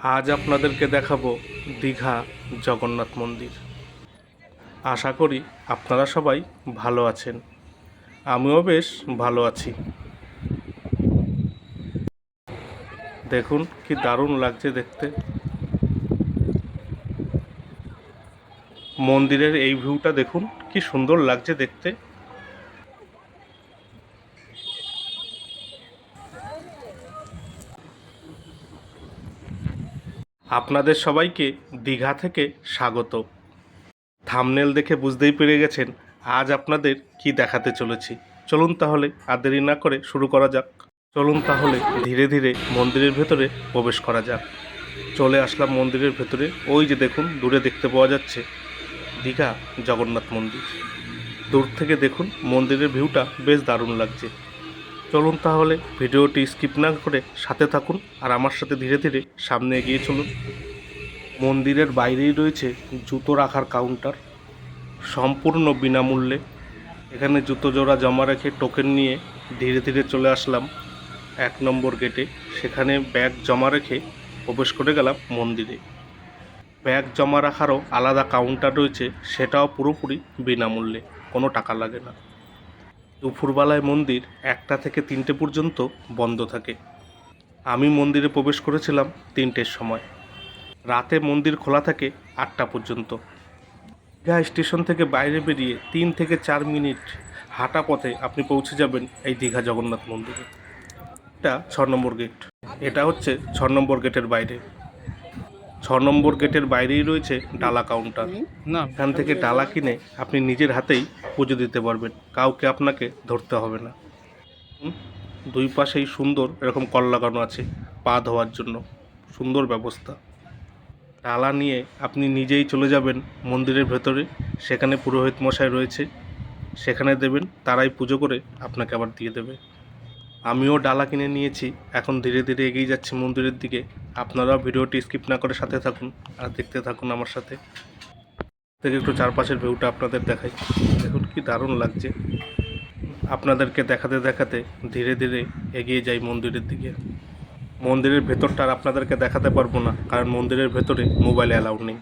আজ আপনাদেরকে দেখাবো দীঘা জগন্নাথ মন্দির। আশা করি আপনারা সবাই ভালো আছেন। আমিও বেশ ভালো আছি। দেখুন কি দারুণ লাগছে দেখতে। মন্দিরের এই ভিউটা দেখুন, কি সুন্দর লাগছে দেখতে। আপনাদের সবাইকে দীঘা থেকে স্বাগত। থামনেল দেখে বুঝতেই পেরে গেছেন আজ আপনাদের কি দেখাতে চলেছি। চলুন তাহলে আর দেরি না করে শুরু করা যাক। চলুন তাহলে ধীরে ধীরে মন্দিরের ভেতরে প্রবেশ করা যাক। চলে আসলাম মন্দিরের ভেতরে। ওই যে দেখুন, দূরে দেখতে পাওয়া যাচ্ছে দীঘা জগন্নাথ মন্দির। দূর থেকে দেখুন, মন্দিরের ভিউটা বেশ দারুণ লাগছে। চলুন তাহলে ভিডিওটি স্কিপ না করে সাথে থাকুন আর আমার সাথে ধীরে ধীরে সামনে এগিয়ে চলুন। মন্দিরের বাইরেই রয়েছে জুতো রাখার কাউন্টার সম্পূর্ণ বিনামূল্যে। এখানে জুতো জোড়া জমা রেখে টোকেন নিয়ে ধীরে ধীরে চলে আসলাম এক নম্বর গেটে সেখানে ব্যাগ জমা রেখে প্রবেশ করে গেলাম মন্দিরে। ব্যাগ জমা রাখারও আলাদা কাউন্টার রয়েছে, সেটাও পুরোপুরি বিনামূল্যে, কোনো টাকা লাগে না। দুপুরবেলায় মন্দির একটা থেকে তিনটে পর্যন্ত বন্ধ থাকে। আমি মন্দিরে প্রবেশ করেছিলাম তিনটের সময়। রাতে মন্দির খোলা থাকে আটটা পর্যন্ত। দীঘা স্টেশন থেকে বাইরে বেরিয়ে তিন থেকে চার মিনিট হাঁটা পথে আপনি পৌঁছে যাবেন এই দীঘা জগন্নাথ মন্দিরে। এটা ছ নম্বর গেট এটা হচ্ছে ছ নম্বর গেটের বাইরে। ছ নম্বর গেটের বাইরেই রয়েছে ডালা কাউন্টার। না। এখান থেকে ডালা কিনে আপনি নিজের হাতেই পুজো দিতে পারবেন। কাউকে আপনাকে ধরতে হবে না। দুই পাশেই সুন্দর এরকম কল লাগানো আছে পা ধোয়ার জন্য। সুন্দর ব্যবস্থা। ডালা নিয়ে আপনি নিজেই চলে যাবেন মন্দিরের ভেতরে। সেখানে পুরোহিত মশাই রয়েছে। সেখানে দেবেন তারাই পুজো করে আপনাকে আবার দিয়ে দেবে। আমিও ডালা কিনে নিয়েছি। এখন ধীরে ধীরে এগিয়ে যাচ্ছি মন্দিরের দিকে। আপনারাও ভিডিওটি স্কিপ না করে সাথে থাকুন আর দেখতে থাকুন আমার সাথে। থেকে একটু চারপাশের ভিউটা আপনাদের দেখাই। দেখুন কি দারুণ লাগছে। আপনাদেরকে দেখাতে দেখাতে ধীরে ধীরে এগিয়ে যাই মন্দিরের দিকে। মন্দিরের ভেতরটা আর আপনাদেরকে দেখাতে পারব না, কারণ মন্দিরের ভেতরে মোবাইল অ্যালাউড নেই।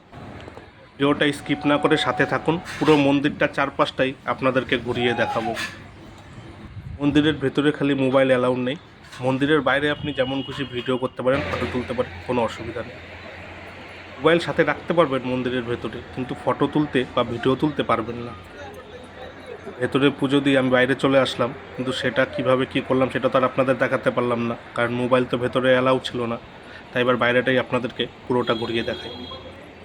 ভিডিওটা স্কিপ না করে সাথে থাকুন, পুরো মন্দিরটা চারপাশটাই আপনাদেরকে ঘুরিয়ে দেখাবো। মন্দিরের ভেতরে খালি মোবাইল অ্যালাউড নেই। মন্দিরের বাইরে আপনি যেমন খুশি ভিডিও করতে পারেন ফটো তুলতে পারেন, কোনো অসুবিধা নেই। মোবাইল সাথে রাখতে পারবেন মন্দিরের ভেতরে, কিন্তু ফটো তুলতে বা ভিডিও তুলতে পারবেন না। ভেতরে পুজো দিয়ে আমি বাইরে চলে আসলাম, কিন্তু সেটা কীভাবে কি করলাম সেটা তো আর আপনাদের দেখাতে পারলাম না, কারণ মোবাইল তো ভেতরে অ্যালাউ ছিল না। তাই এবার বাইরেটাই আপনাদেরকে পুরোটা ঘুরিয়ে দেখাই।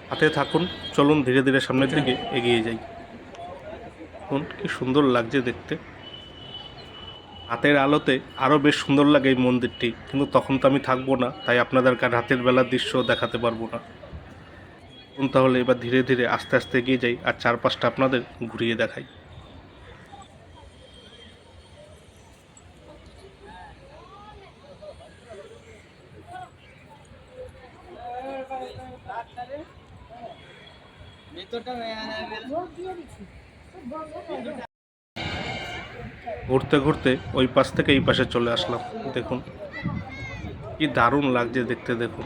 হাতে থাকুন, চলুন ধীরে ধীরে সামনের দিকে এগিয়ে যাই। কি সুন্দর লাগছে দেখতে। রাতের আলোতে আরও বেশ সুন্দর লাগে এই মন্দিরটি, কিন্তু তখন তো আমি থাকব না, তাই আপনাদেরকে আর রাতের বেলার দৃশ্য দেখাতে পারব না। তাহলে এবার ধীরে ধীরে আস্তে আস্তে এগিয়ে যাই আর চারপাশটা আপনাদের ঘুরিয়ে দেখাই। ঘুরতে ঘুরতে ওই পাশ থেকে এই পাশে চলে আসলাম, দেখুন। কি দারুণ লাগছে দেখতে, দেখুন।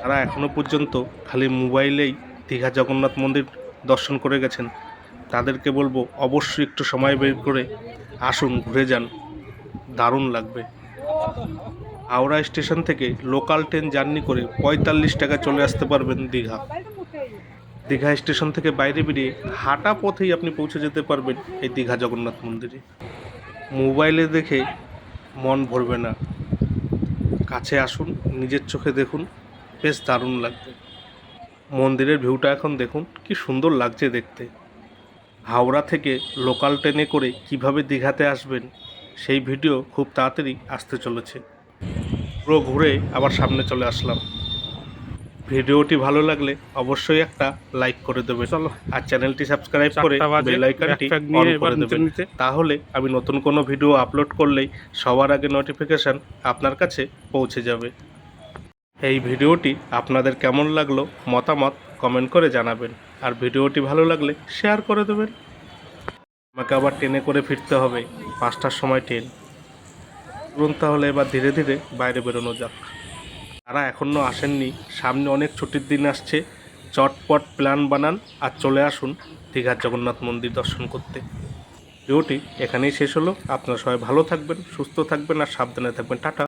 তারা এখনও পর্যন্ত খালি মোবাইলেই দীঘা জগন্নাথ মন্দির দর্শন করে গেছেন। তাদেরকে বলব অবশ্যই একটু সময় বের করে আসুন, ঘুরে যান। দারুণ লাগবে। হাওড়া স্টেশন থেকে লোকাল ট্রেন জার্নি করে পঁয়তাল্লিশ টাকা চলে আসতে পারবেন দীঘা। দীঘা স্টেশন থেকে বাইরে বেরিয়ে হাঁটা পথেই আপনি পৌঁছে যেতে পারবেন এই দীঘা জগন্নাথ মন্দিরে। মোবাইলে দেখে মন ভরবে না। কাছে আসুন, নিজের চোখে দেখুন, বেশ দারুণ লাগবে। মন্দিরের ভিউটা এখন দেখুন, কি সুন্দর লাগছে দেখতে। হাওড়া থেকে লোকাল ট্রেনে করে কীভাবে দীঘাতে আসবেন, সেই ভিডিও খুব তাড়াতাড়ি আসতে চলেছে। পুরো ঘুরে আবার সামনে চলে আসলাম। ভিডিওটি ভালো লাগলে অবশ্যই একটা লাইক করে দেবে চলো। আর চ্যানেলটি সাবস্ক্রাইব করে বেল আইকনটি অন করে দেবেন। তাহলে আমি নতুন কোনো ভিডিও আপলোড করলেই সবার আগে নোটিফিকেশান আপনার কাছে পৌঁছে যাবে। এই ভিডিওটি আপনাদের কেমন লাগল মতামত কমেন্ট করে জানাবেন। আর ভিডিওটি ভালো লাগলে শেয়ার করে দেবেন। আমাকে আবার ট্রেনে করে ফিরতে হবে। পাঁচটার সময় ট্রেন। তাহলে এবার ধীরে ধীরে বাইরে বেরোনো যাক। যারা এখনও আসেননি। সামনে অনেক ছুটির দিন আসছে। চটপট প্ল্যান বানান আর চলে আসুন দীঘার জগন্নাথ মন্দির দর্শন করতে। ভিডিওটি এখানেই শেষ হলো। আপনারা সবাই ভালো থাকবেন, সুস্থ থাকবেন আর সাবধানে থাকবেন। টাটা।